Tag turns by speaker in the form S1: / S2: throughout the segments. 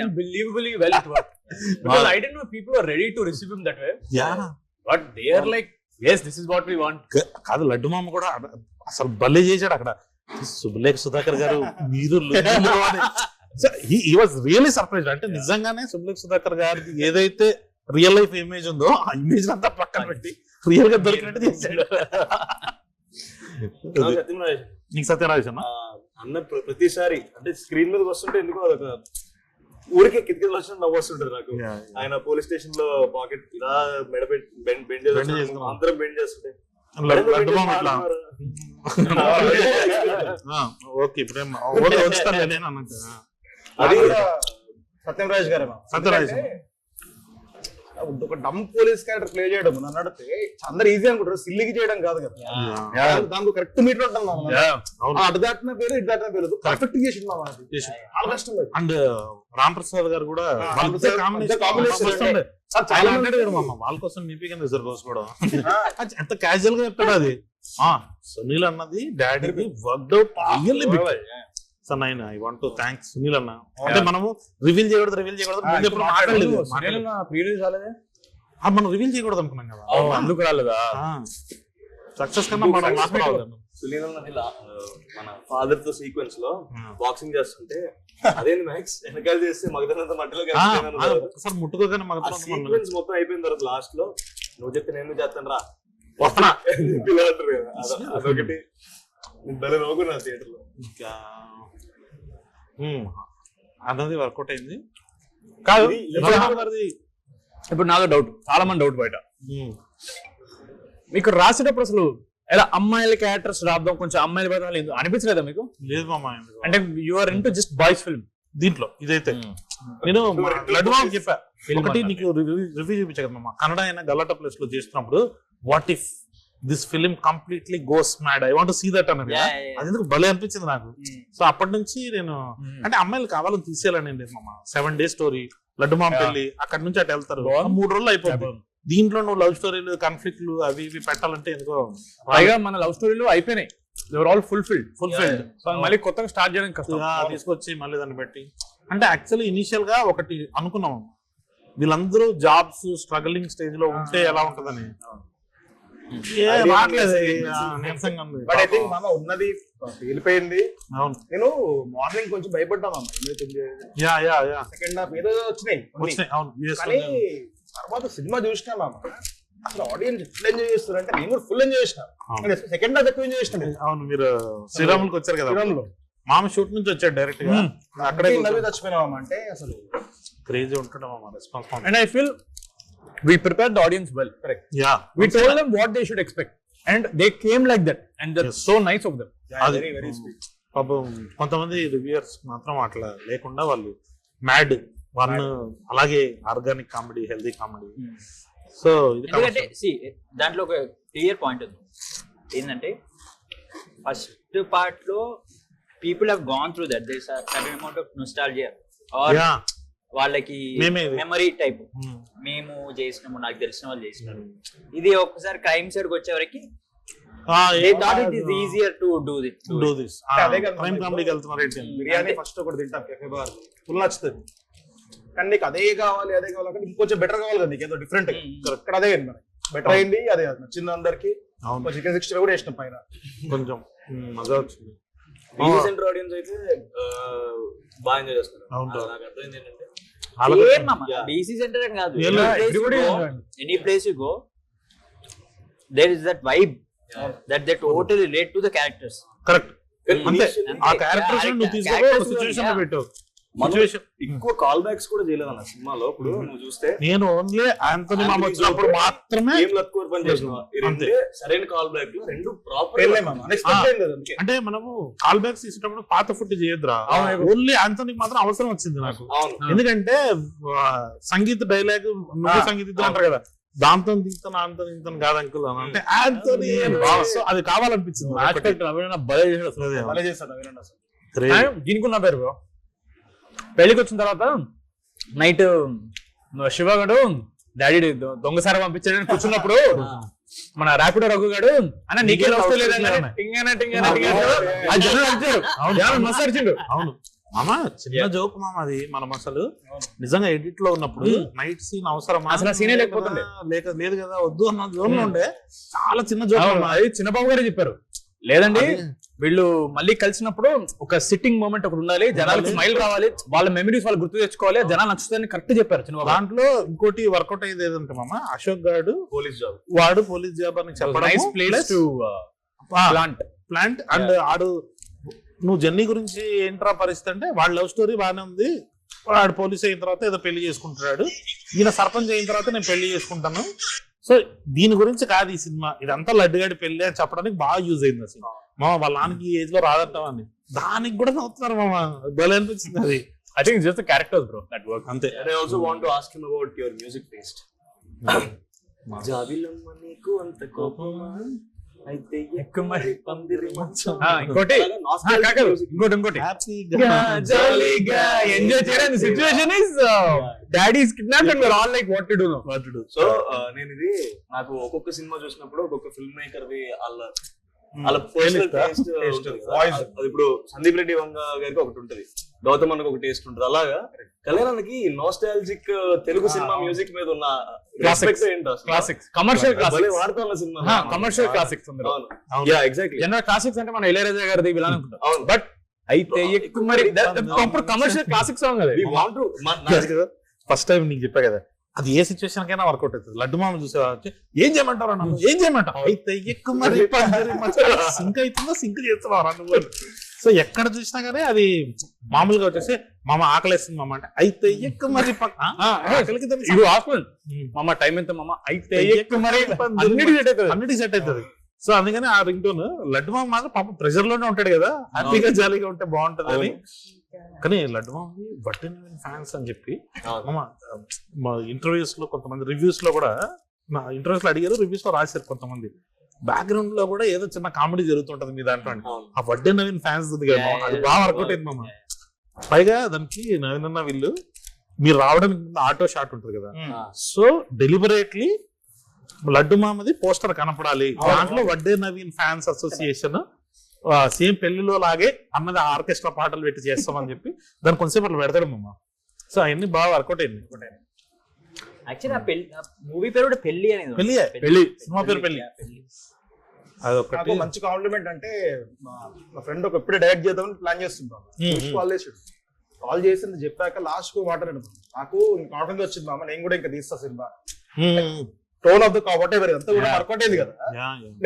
S1: unbelievably well it worked. Because wow. I
S2: కాదు లడ్డు మామ కూడా అసలు చేశాడు అక్కడ. సుబ్బలేఖ సుధాకర్ గారు మీరు ఈ సర్ప్రైజ్ అంటే నిజంగానే సుబ్బలేఖ సుధాకర్ గారి ఏదైతే రియల్ లైఫ్ ఇమేజ్ ఉందో ఆ ఇమేజ్ అంతా పక్కన పెట్టి రియల్గా దొరికినట్టు చేశాడు.
S3: సత్యనారాయణ.
S2: అన్న
S3: ప్రతిసారి అంటే స్క్రీన్ మీద వస్తుంటే ఎందుకో అదొక ఊరికే కిటికీలు వచ్చినట్టు నవ్వు వస్తుంటది నాకు. ఆయన పోలీస్ స్టేషన్లో పాకెట్ ఇలా మెడ బెండ్ బెండ్. అందరం బెండ్ చేస్తుంటే
S2: ఓకే
S3: అది
S4: సత్యరాజ్ గారే.
S2: సత్యరాజ్.
S4: ఒక డమ్ పోలీస్ క్యారెక్టర్ ప్లే చేయడం నన్ను అడిగితే అందరు ఈజీ అనుకుంటారు. సిల్లికి చేయడం కాదు కదా. దానికి- కరెక్ట్ మీటర్ ఉంటాం మామ.
S2: అవును.
S4: ఆ, అటు దాటిన పేరు ఇటు దాటిన పేరు. పర్ఫెక్ట్ చేసింది.
S2: చేసింది.
S4: చాలా కష్టం.
S2: అండ్ రామ్ ప్రసాద్ గారు కూడా చాలా అంటాడు కదా మామ వాళ్ళ కోసం నిపి కింద ఇద్దరు రోజు అది ఎంత క్యాజువల్గా చెప్తాడు అది. ఆ సునీల్ అన్నది డాడీకి work out really big sir nine I want to thanks Sunil అన్న అంటే మనము రివీల్ చేయకూడదు రివీల్ చేయకూడదు. ముందు ఎప్పుడు మాట్లాడలేదు. మాట్లాడలేదు.
S1: ప్రీవియస్ రాలేదే
S2: ఆ, మనం రివీల్ చేయకూడదు అనుకున్నాం కదా.
S1: అందుకు రాలేదా?
S2: సక్సెస్ కన్నా మనం మాట్లాడాలి
S3: సునీల్ అన్న ఆ, మన ఫాదర్తో
S2: సీక్వెన్స్లో.
S3: బాక్సింగ్ చేస్తుంటే అదేంది మ్యాక్స్ వెనకాల చేస్తే మగదనంత మట్టిలో.
S2: ఒక్కసారి ముట్టుకోగానే
S3: ఆ
S2: మగ
S3: సీక్వెన్స్ మొత్తం అయిపోయిన తర్వాత లాస్ట్లో నువ్వు చెప్తే నేను చేస్తాను రా
S2: వస్తున్నా.
S3: పిల్లలు అంటారు కదా. అద- అదొకటి. భలే నవ్వుకున్నా థియేటర్లో.
S2: ఇంకా అన్నది వర్కౌట్ అయింది. కాదు
S1: ఇప్పుడు నాదో డౌట్ చాలా మంది డౌట్ బయట. మీకు రాసేటప్పుడు అసలు ఎలా అమ్మాయిల క్యారెక్టర్స్ రాద్దాం కొంచెం అమ్మాయిల బయట ఎందుకు అనిపించలేదా మీకు?
S2: లేదు మామ?
S1: అంటే you are into just boys film
S2: దీంట్లో ఇదైతే. నేను లడ్డు మామ చెప్పా. ఒకటి. నీకు రివ్యూ చూపించా కదా మామ. కన్నడ అయిన గల్లట ప్లేస్లో చేస్తున్నప్పుడు what if this film completely goes mad. I want see that అన్నది కదా. అది ఎందుకు భలే అనిపించింది నాకు. సో అప్పటి నుంచి నేను అంటే అమ్మాయిలు కావాలని తీసేయాలని లేదు మామ. Seven days story. లడ్డు మామ. పెళ్ళి అక్కడ నుంచి అటు వెళ్తారు. మూడు రోజులు అయిపోతుంది దీంట్లో నువ్వు లవ్ స్టోరీలు కాన్ఫ్లిక్ట్లు అవి ఇవి పెట్టాలంటే ఎందుకో
S1: పైగా మన లవ్ స్టోరీలు అయిపోయినాయి. దేవర్ ఆల్ ఫుల్ఫిల్డ్
S2: ఫుల్ఫిల్డ్
S1: మళ్ళీ కొత్తగా స్టార్ట్ చేయడం కష్టం.
S2: తీసుకొచ్చి మళ్ళీ దాన్ని పెట్టి. అంటే యాక్చువల్లీ ఇనిషియల్గా ఒకటి అనుకున్నాం. వీళ్ళందరూ జాబ్స్ స్ట్రగలింగ్ స్టేజ్లో ఉంటే ఎలా ఉంటదని.
S4: బట్ ఐ థింక్ మామ ఉన్నది
S2: అవును.
S4: నేను మార్నింగ్ కొంచెం భయపడ్డా మామ
S2: yeah yeah yeah.
S4: Second half ఏదో వచ్చినాయి కానీ తర్వాత సినిమా చూసినా మామ. అసలు ఆడియన్స్ ఎట్లా ఎంజాయ్ చేస్తారంటే నేను కూడా ఫుల్ ఎంజాయ్ చేసిన. సెకండ్ హాఫ్ ఎక్కువ ఎంజాయ్ చేసిన
S2: అవును మీరు శ్రీరాములకి వచ్చారు కదా.
S4: శ్రీరాములో.
S2: మామ షూట్ నుంచి వచ్చాడు డైరెక్ట్గా. అక్కడే
S4: నవ్వి చచ్చిపోయినా మామ అంటే అసలు
S2: క్రేజీ ఉంటాడు మామ. Response
S1: and I feel we prepare the audience well
S2: yeah
S1: we told them what they should expect. And they came like that. And that's
S2: Yes.
S1: so nice of them.
S2: అది
S4: వెరీ వెరీ స్వీట్
S2: పాపం కొంతమంది reviewers మాత్రం అట్లా లేకుండా వాళ్ళు mad one అలాగే organic comedy healthy comedy so
S5: ఎందుకంటే see దాంట్లో ఒక క్లియర్ పాయింట్ ఉంది. ఏంటంటే ఫస్ట్ పార్ట్లో people have gone through that there certain amount of nostalgia are వాళ్ళకి. Memory type. మేము చేసినాము నాకు తెలిసిన వాళ్ళు చేసినారు. ఇది ఒక్కసారి క్రైమ్ సైడ్ వచ్చే వరకు they thought it is easier to do that
S2: do this
S4: అదే కదా
S2: క్రైమ్
S4: మన
S2: కామెడీకి వెళ్తున్నారు ఏంటి?
S4: బిర్యానీ ఫస్ట్ ఒకటి తింటాం కెఫే బార్ ఫుల్ నచ్చుతుంది. కానీ నీకు అదే కావాలి అదే కావాలి అంటే ఇంకొంచెం బెటర్ కావాలి కదా నీకు ఏదో డిఫరెంట్ ఇక్కడ అదే మనకి బెటర్ అయింది అదే నచ్చింది అందరికి. చికెన్ సిక్స్టీ కూడా వేసినాం పైన.
S2: కొంచెం మజా వచ్చింది.
S3: ఆడియన్స్ అయితే ఆ, బాగా ఎంజాయ్ చేస్తారు
S2: అవును.
S3: ఆ, నాకు అర్థమైంది ఏంటంటే
S2: వాళ్ళకి-
S5: బీసీ సెంటర్ కాదు.
S2: Yeah,
S1: everybody enjoyed.
S5: Any place you go there is that vibe that they total relate to the characters
S2: correct
S3: కానీ
S2: అంతే.
S3: initially
S2: ఆ క్యారెక్టర్స్ నువ్వు
S5: characters
S2: సిచువేషన్లో.
S3: ఎక్కువ కాల్ బ్యాక్స్ కూడా చేయలేదు అన్న సినిమాలో. ఇప్పుడు నువ్వు చూస్తే
S2: నేను ఓన్లీ ఆంటోనీ మామ వచ్చినప్పుడు మాత్రమే
S3: ఏం లక్కువ పని
S2: అంతే.
S3: రెండే సరైన కాల్ బ్యాక్ రెండు ప్రాపర్
S2: అంటే మనము కాల్ బ్యాక్స్ తీసేటప్పుడు పాత ఫుడ్ చేయొద్దురా. ఓన్లీ ఆంటోనీకి మాత్రం అవసరం వచ్చింది నాకు.
S3: అవును.
S2: ఎందుకంటే సంగీత డైలాగ్ నువ్వు సంగీత ఇద్దరు అంటారు కదా. దాంతో దిగుతాను అంతో దిగుతాను కాదు అంకుల్ అని అంటే ఆంటోనీ సో అది కావాలనిపించింది
S1: దీనికి ఉన్న పేరు. పెళ్ళికి వచ్చిన తర్వాత నైట్ శివగడు డాడీ దొంగసారి పంపించాడని కూర్చున్నప్పుడు మన ర్యాపిడో రఘు గాడు అన్న నీకే వస్తూ లేదన్న. టింగన
S2: అవును. మామ చిన్న జోక్ మామ అది మనం అసలు నిజంగా ఎడిట్లో ఉన్నప్పుడు నైట్ సీన్ అవసరం
S1: అసలు ఏ లేకపోతుండే.
S2: లేక లేదు కదా వద్దు అన్న జోన్లో ఉండే. చాలా చిన్న జోక్
S1: అది చిన్నబాబు గారే చెప్పారు. లేదండి వీళ్ళు మళ్ళీ కలిసినప్పుడు ఒక సిట్టింగ్ మూమెంట్ ఒకటి ఉండాలి. జనాలకు స్మైల్ రావాలి. వాళ్ళ మెమరీస్ వాళ్ళు గుర్తు తెచ్చుకోవాలి. జనాలు నచ్చుతాయని కరెక్ట్ చెప్పారు చిన్నబాబు.
S2: దాంట్లో ఇంకోటి వర్కౌట్ అయ్యేది ఏదంటే మామ అశోక్ గారు
S3: పోలీస్ జాబ్.
S2: వాడు పోలీస్ జాబ్ అని చెప్పడం
S1: nice place to plant
S2: plant and ఆడు నువ్వు జర్నీ గురించి ఏంట్రా పరిస్థితి అంటే వాడు లవ్ స్టోరీ బాగానే ఉంది. వాడు పోలీస్ అయిన తర్వాత ఏదో పెళ్ళి చేసుకుంటున్నాడు. ఈయన సర్పంచ్ అయిన తర్వాత నేను పెళ్ళి చేసుకుంటాను. సో దీని గురించి కాదు ఈ సినిమా. ఇదంతా లడ్డుగాడి పెళ్ళి అని చెప్పడానికి బాగా యూజ్ అయింది అసలు మామ వాళ్ళ నాన్నకి ఏజ్లో రాదంటామని దానికి కూడా నవ్వుతున్నారు మామ. భలే అనిపించింది అది.
S1: I think just characters bro that work
S2: అంతే.
S3: I also want to ask him about your music taste జాబిలమ్మ నీకు అంత కోపమా? అయితే ఎక్కువ మరి పందిరి మంచం?
S1: ఇంకోటి.
S3: అలాగా
S1: ఆ,
S3: nostalgic
S1: కాదు,
S3: music.
S1: ఇంకోటి ఇంకోటి.
S2: హ్యాపీగా
S1: జాలీగా ఎంజాయ్ చేయడానికి situation is daddy is kidnapped and all like what to do no
S3: so నేను ఇది నాకు ఒక్కొక్క సినిమా చూసినప్పుడు ఒక్కొక్క ఫిల్మ్ మేకర్ ది వాళ్ళ వాళ్ళ పర్సనల్ టేస్ట్ వాయిస్ అది ఇప్పుడు సందీప్ రెడ్డి వంగ గారికి ఒకటి ఉంటది. గౌతమ్ అన్నకు ఒక టేస్ట్ ఉంటుంది. అలాగా? కళ్యాణానికి నాస్టాలజిక్ తెలుగు సినిమా మ్యూజిక్ మీద ఉన్న. రెస్పెక్ట్ ఏంటో
S1: క్లాసిక్స్ కమర్షియల్ క్లాసిక్స్
S3: వాడుతున్న cinema.
S1: Commercial classics
S3: yeah exactly
S1: general classics అంటే మన ఇళయరాజా గారిది ఇలా అనుకుంటాం.
S3: అవును.
S1: బట్ అయితే ఎక్కువ మరి commercial classic song
S3: to
S2: first time నీకు చెప్పా కదా. అది ఏ సిచ్యువేషన్ కైనా వర్కౌట్ అవుతుంది. లడ్డు మామ చూసేవా? వచ్చి, ఏం చేయమంటారు అన్న ఏం చేయమంటావు అయితే ఎక్కువ మరి సింక్ అవుతుందో సింక్ చేస్తున్నావు నువ్వు సో ఎక్కడ చూసినా కానీ అది మామూలుగా వచ్చేసి మామ ఆకలేస్తుంది మామ అంటే అయితే ఎక్కువ మరి ఆకలికి.
S1: ఇది హాస్పిటల్. మామ టైం ఎంత మామ? అయితే ఎక్కువ మరి అన్నిటి సెట్ అవుతుంది.
S2: అన్నిటికి సెట్ అవుతుంది. సో అందుకని ఆ రింగ్ టోన్ లడ్డు మామ మాత్రం పాప ప్రెషర్లోనే ఉంటాడు కదా. హ్యాపీగా జాలీగా ఉంటే బాగుంటది అని కానీ లడ్డు మామ బట్టి ఫ్యాన్స్ అని చెప్పి మామ మా ఇంటర్వ్యూస్లో కొంతమంది రివ్యూస్లో కూడా నా ఇంటర్వ్యూస్లో అడిగారు రివ్యూస్లో రాశారు కొంతమంది. బ్యాక్గ్రౌండ్లో కూడా ఏదో చిన్న కామెడీ జరుగుతుంటది మీ దాంట్లో. ఆ వడ్డే నవీన్ ఫ్యాన్స్ ఉంది కదా అది బాగా వర్కౌట్ అయింది మామ. పైగా దానికి నవీన్ అన్న వీళ్ళు మీరు రావడానికి ముందు ఆటో షాట్ ఉంటుంది కదా. సో డెలిబరేట్లీ లడ్డు మామది పోస్టర్ కనపడాలి. దాంట్లో Vadde Naveen fans association same పెళ్ళిలో లాగే అన్నది ఆర్కెస్ట్రా పాటలు పెట్టి చేస్తామని చెప్పి దాని కొంచెంసేపు అట్లా పెడతాడు మామ సో అవన్నీ బాగా వర్కౌట్ అయింది.
S5: యాక్చువల్లీ ఆ పెళ్ళి మూవీ పేరు కూడా పెళ్ళి అనేది పెళ్ళి.
S2: పెళ్ళి సినిమా పేరు పెళ్ళి అదొకటి
S4: నాకు మంచి కాంప్లిమెంట్ అంటే మా ఫ్రెండ్ ఒక ఎప్పుడే డైరెక్ట్ చేద్దామని ప్లాన్ చేస్తుంటాం
S2: మ్మ్.
S4: కాల్ చేసాడు కాల్ చేసింది చెప్పాక లాస్ట్కు మాట్లాడాడు నాకు కాన్ఫిడెన్స్ వచ్చింది మామ నేను కూడా ఇంకా తీస్తా సినిమా. టోన్ ఆఫ్ ద కాబట్టి అంతా కూడా వర్కౌట్ కదా.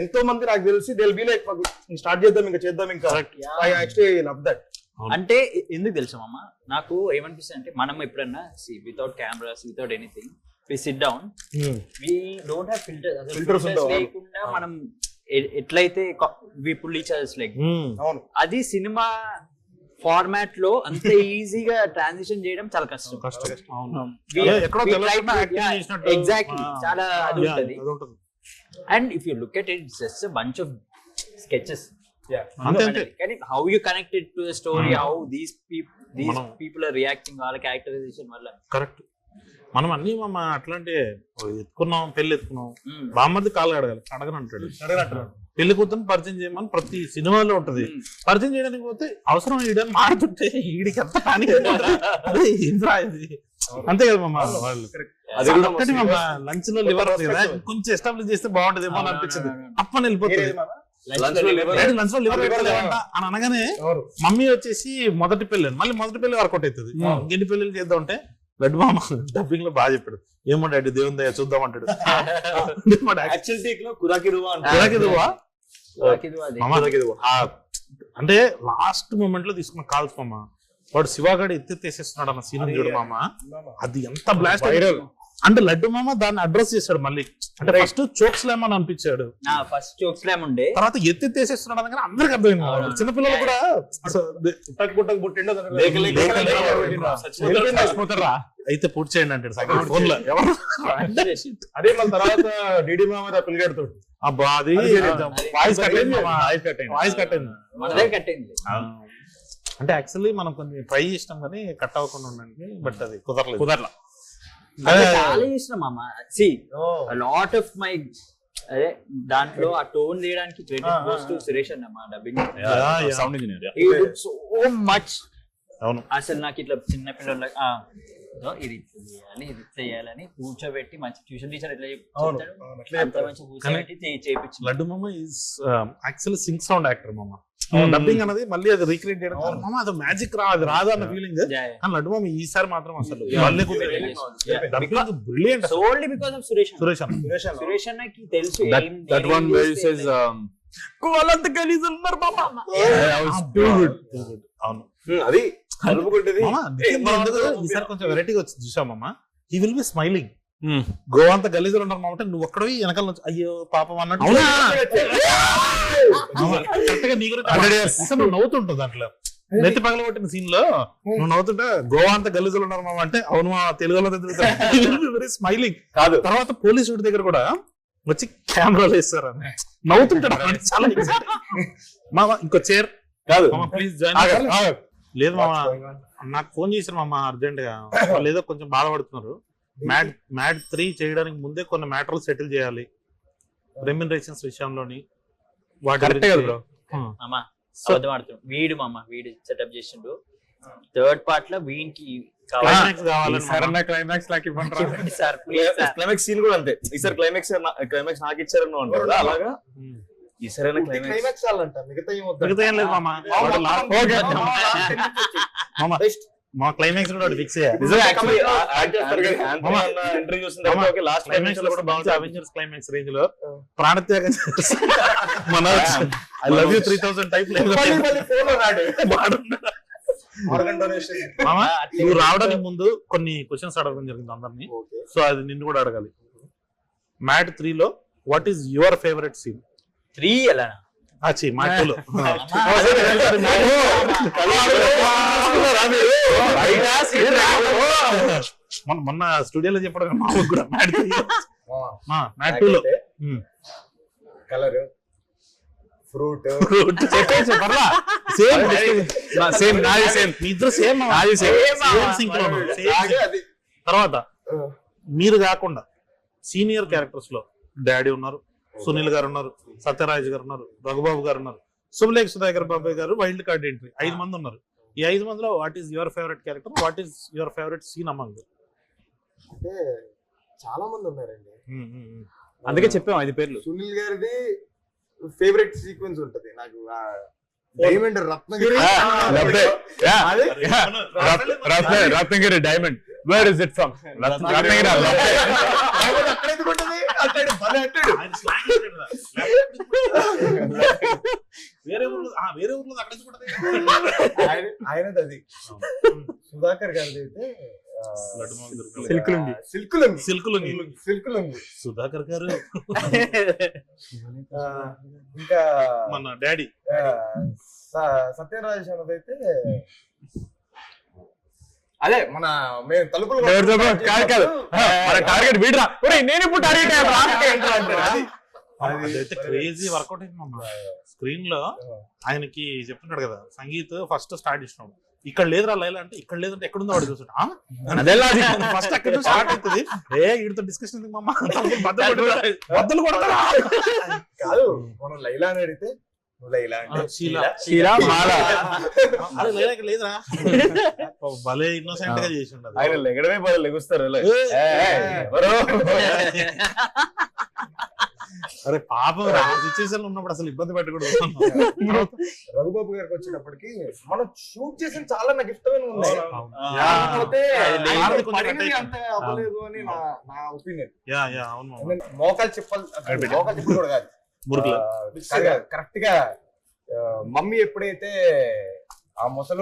S4: ఎంతో మంది నాకు తెలిసి దిల్ బి లైక్ స్టార్ట్ చేద్దాం ఇంకా చేద్దాం ఇంకా. ఐ యాక్చువల్లీ లవ్ దట్
S5: అంటే ఎందుకు తెలుసా మామ? నాకు ఏమనిపిస్తుంది అంటే మనం ఎప్పుడన్నా without cameras without anything we sit down. We don't have filter
S4: Filters.
S5: Filters. లేకుండా మనం ఎట్లయితే we pull each others like అది సినిమా ఫార్మాట్లో అంత ఈజీగా ట్రాన్సిషన్ చేయడం చాలా కష్టం.
S2: ఆ.
S5: చాలా అది ఉంటది. And if you look at it just bunch of sketches కానీ how you connected to the story how these these
S2: మనం-
S5: పీపుల్ ఆర్ రియాక్టింగ్ వాళ్ళ క్యారెక్టరైజేషన్ వల్ల.
S2: కరెక్ట్ మనం అన్ని మా అట్లాంటి ఎత్తుకున్నాం పెళ్ళి ఎత్తుకున్నాం. బామ్మది కాలు అడగాలి అడగను అంటాడు పెళ్ళి కూతురు పరిచయం చేయమని ప్రతి సినిమాలో ఉంటది. పరిచయం చేయడానికి పోతే అవసరం ఈడని మారుతుంటే ఈడికి ఎంత పానిక్ ఇది. అంతే కదా మమ్మ వాళ్ళు. లంచ్లో లివర్ ఉంది కదా. కొంచెం ఎస్టాబ్లిష్ చేస్తే బాగుంటదేమో అని అనిపించింది. అప్పని వెళ్ళిపోతుంది. లంచ్లో లివర్ అని అనగానే మమ్మీ వచ్చేసి మొదటి పెళ్ళి మళ్ళీ మొదటి పెళ్ళి వర్కౌట్ అవుతుంది. ఇంకెన్ని పెళ్ళి చేద్దాం అంటే లడ్డు మామ. డబ్బింగ్లో బాగా చెప్పాడు. ఏమో డాడీ దేవుని దయ చూద్దాం అంటాడు.
S3: యాక్చువల్
S2: టేక్లో అంటే లాస్ట్ మూమెంట్లో తీసుకున్న కాల్స్ మామ. వాడు శివాగడి ఎత్తెత్తేసేస్తున్నాడు అన్న సీన్ చూడు మామ. అది ఎంత బ్లాస్ట్ అంటే లడ్డు మామ దాన్ని అడ్రస్ చేశాడు మళ్ళీ. అంటే ఫస్ట్ చోక్స్ లేమని అనిపించాడు?
S5: నా ఫస్ట్ జోక్స్ లేమ్ ఉండే
S2: తర్వాత ఎత్తెత్తేసేస్తున్నాడు అనగానే అందరికి అర్థమైంది మామ. చిన్నపిల్లలు కూడా
S4: పుట్టక పుట్టక పుట్టిండో
S3: లేక లేక
S2: లేక లేక
S3: లేక చచ్చిపోతాడు.
S2: చచ్చిపోతారా అయితే పూర్తి చేయండి అంటాడు సగం ఫోన్లో ఎవరు?
S4: అదే మన తర్వాత డిడి మామ పిల్లగాడితో
S2: అబ్బా అది వాయిస్ కట్ అయింది వాయిస్ కట్ అయింది. వాయిస్ కట్ అయింది. అంటే యాక్చువల్లీ మనం కొన్ని ట్రై చేసినాం కానీ కట్ అవ్వకుండా ఉండండి బట్ అది కుదరలేదు.
S1: కుదరలా.
S5: అంటే చాలా సి లాట్ ఆఫ్ మై అదే దాంట్లో ఆ టోన్ తీయడానికి క్రెడిట్ గోస్ టు సురేష్ అన్న మా డబ్బింగ్.
S1: Sound engineer
S5: much.
S2: అవును.
S5: అసలు నాకు ఇట్లా చిన్న పిల్లల ఇది చేయాలి ఇది చేయాలని కూర్చోబెట్టి మంచి ట్యూషన్ టీచర్ ఎట్లా చెప్తాడు?
S4: అవును, అట్లే
S5: అంత మంచి కూర్చోబెట్టి చే- చేయించింది
S2: లడ్డు మామ is actually sing sound actor మామ. డబ్బింగ్ అనేది మళ్ళీ అది రీక్రియేట్ చేయడం. మామ అది మ్యాజిక్ రా అది రాదు అన్న ఫీలింగ్. కానీ లడ్డు మామ ఈసారి మాత్రం అసలు బ్రిలియంట్
S5: బికాస్ ఆఫ్ సురేష్ అన్న.
S2: సురేష్ అన్న
S4: సురేష్ అన్న.
S5: సురేష్ అన్నకి తెలుసు
S1: he
S5: చేస్తే
S1: says, um, "కోలంత ఉన్నారు మామ." Good.
S2: అవును.
S3: Hmm, అది
S2: ఈసారి కొంచెం వెరైటీగా వచ్చి చూసామమ్మ he will be smiling
S1: Hmm.
S2: గోవాంత గలీజులు ఉన్నారు మామ అంటే నువ్వు ఒక్కడవి వెనకాల నుంచి. అయ్యో పాపం అన్నట్టు.
S1: అవునా?
S2: మామ, correct గా నీ గురించి
S1: Hundred years.
S2: అసలు నువ్వు నవ్వుతుంటావు దాంట్లో. నెత్తి పగల కొట్టిన సీన్లో నువ్వు నవ్వుతుంటే గోవా అంత గలీజులు ఉన్నారు మామ అంటే అవును మా తెలుగులో వెరీ స్మైలింగ్
S3: కాదు.
S2: తర్వాత పోలీస్ వాడి దగ్గర కూడా వచ్చి కెమెరాలు వేస్తారు అని. నవ్వుతుంటాడు. చాలా. మామ ఇంకో చైర్
S3: కాదు.
S2: మామ ప్లీజ్ జాయిన్. లేదు మామ. నాకు ఫోన్ చేశారు మామ అర్జెంట్గా వాళ్ళు ఏదో కొంచెం బాధపడుతున్నారు. మ్యాడ్ మ్యాడ్ త్రీ చేయడానికి ముందే కొన్ని మ్యాటర్లు సెటిల్ చేయాలి. రెమ్యునరేషన్స్ విషయంలోని. వాటి
S1: Correct.
S2: గురించి-
S1: కదా bro?
S2: Hmm.
S5: మామ అబద్ధం ఆడుతున్నాడు. వీడు మామ వీడు సెటప్ చేసిండు. థర్డ్ పార్ట్లో వీనికి
S3: క్లైమాక్స్ సీన్ కూడా అంతే. ఈసారి క్లైమాక్స్ క్లైమాక్స్ నాకు ఇచ్చారని అంటారు అలాగా?
S2: Hmm.
S3: ఈసారి క్లైమాక్స్
S4: మిగతా
S2: మా క్లైమాక్స్ కూడా ఫిక్స్ అవెంజర్స్ క్లైమాక్స్ రేంజ్లో ప్రాణత్యాగం మన I love you three thousand type. మామ నువ్వు రావడానికి ముందు కొన్ని క్వశ్చన్స్ అడగడం జరిగింది అందరినీ. సో అది నిన్ను కూడా అడగాలి మ్యాట్ త్రీ లో what is your favourite scene
S5: three ఎలా
S2: అచ్చి మ్యాట్ టూ లో మొన్న- మొన్న స్టూడియోలో చెప్పడం కూడా మ్యాట్ మ్యాట్ టూ లో
S4: నాకైతే కలర్ ఫ్రూట్
S1: చెప్పేసి పర్లా.
S2: సేమ్
S1: సేమ్ నాది సేమ్
S2: మీ ఇద్దరు సేమ్
S1: నాది సేమ్
S2: సింక్లో. తర్వాత మీరు కాకుండా సీనియర్ క్యారెక్టర్స్లో డాడీ ఉన్నారు సునీల్ గారు ఉన్నారు సత్యరాజ్ గారు ఉన్నారు రఘుబాబు గారు ఉన్నారు సుబలేఖ్ సుధాకర్ బాబాయ్ గారు వైల్డ్ కార్డ్ ఎంట్రీ ఐదు మంది ఉన్నారు. ఈ ఐదు మందిలో what is your favourite character what is your favourite scene among
S4: అంటే చాలా మంది ఉన్నారండి.
S1: అందుకే చెప్పాం ఐదు పేర్లు.
S4: సునీల్ గారిది ఫేవరెట్ సీక్వెన్స్ ఉంటది. నాకు diamond Ratnagiri.
S1: Ratnagiri diamond where is it from Ratnagiri
S4: ఆయనది అది. సుధాకర్ గారిది అయితే
S1: silk lungi.
S4: Silk lungi
S2: silk lungi.
S4: Silk lungi
S2: Sudhakar garu.
S4: ఇంకా
S2: మన డాడీ.
S4: ఆ, స- సత్యరాజ్ అన్నదైతే అదే మన మేము తలుపులు
S1: కాదు కాదు. మన టార్గెట్ వీడరా. ఒరేయ్, నేను ఇప్పుడు టార్గెట్
S4: అది.
S2: అదైతే క్రేజీ వర్కౌట్ అయింది స్క్రీన్లో ఆయనకి చెప్తున్నాడు కదా సంగీత్ ఫస్ట్ స్టార్ట్ చేసినాడు. ఇక్కడ లేదురా లైలా అంటే ఇక్కడ లేదంటే ఎక్కడుందో వాడు చూసాడు. ఫస్ట్ అక్కడ నుంచి స్టార్ట్ అవుతుంది. ఏ వీడితో డిస్కషన్ బద్దలు కొడతారా?
S4: కాదు. మనం లైలా అని అడిగితే నువ్వు లైలా అంటే
S2: శీలా.
S1: షీరా మాల.
S2: అరే లైలా ఇక్కడ లేదురా? ఓ, భలే ఇన్నోసెంట్గా చేసి ఉండదు
S3: ఆయన లెగడమే లెగుస్తారు ఇలా.
S2: ఏయ్.
S3: ఏయ్, ఎవరు?
S2: అరే పాపం సిచ్యువేషన్ ఉన్నప్పుడు అసలు ఇబ్బంది పెట్టకూడదు.
S4: రఘుబాబు గారికి వచ్చేటప్పటికి మనం షూట్ చేసిన చాలా నాకు ఇష్టమైన ఉన్నాయి. కాకపోతే అంత అవ్వలేదు అని నా నా ఒపీనియన్
S2: యా యా అవును మామ.
S4: మోకాలు చెప్పాలి మోకాలు చెప్పలు కూడా కాదు.
S2: మురుకులు.
S4: కరెక్ట్గా మమ్మీ ఎప్పుడైతే ఆ ముసలి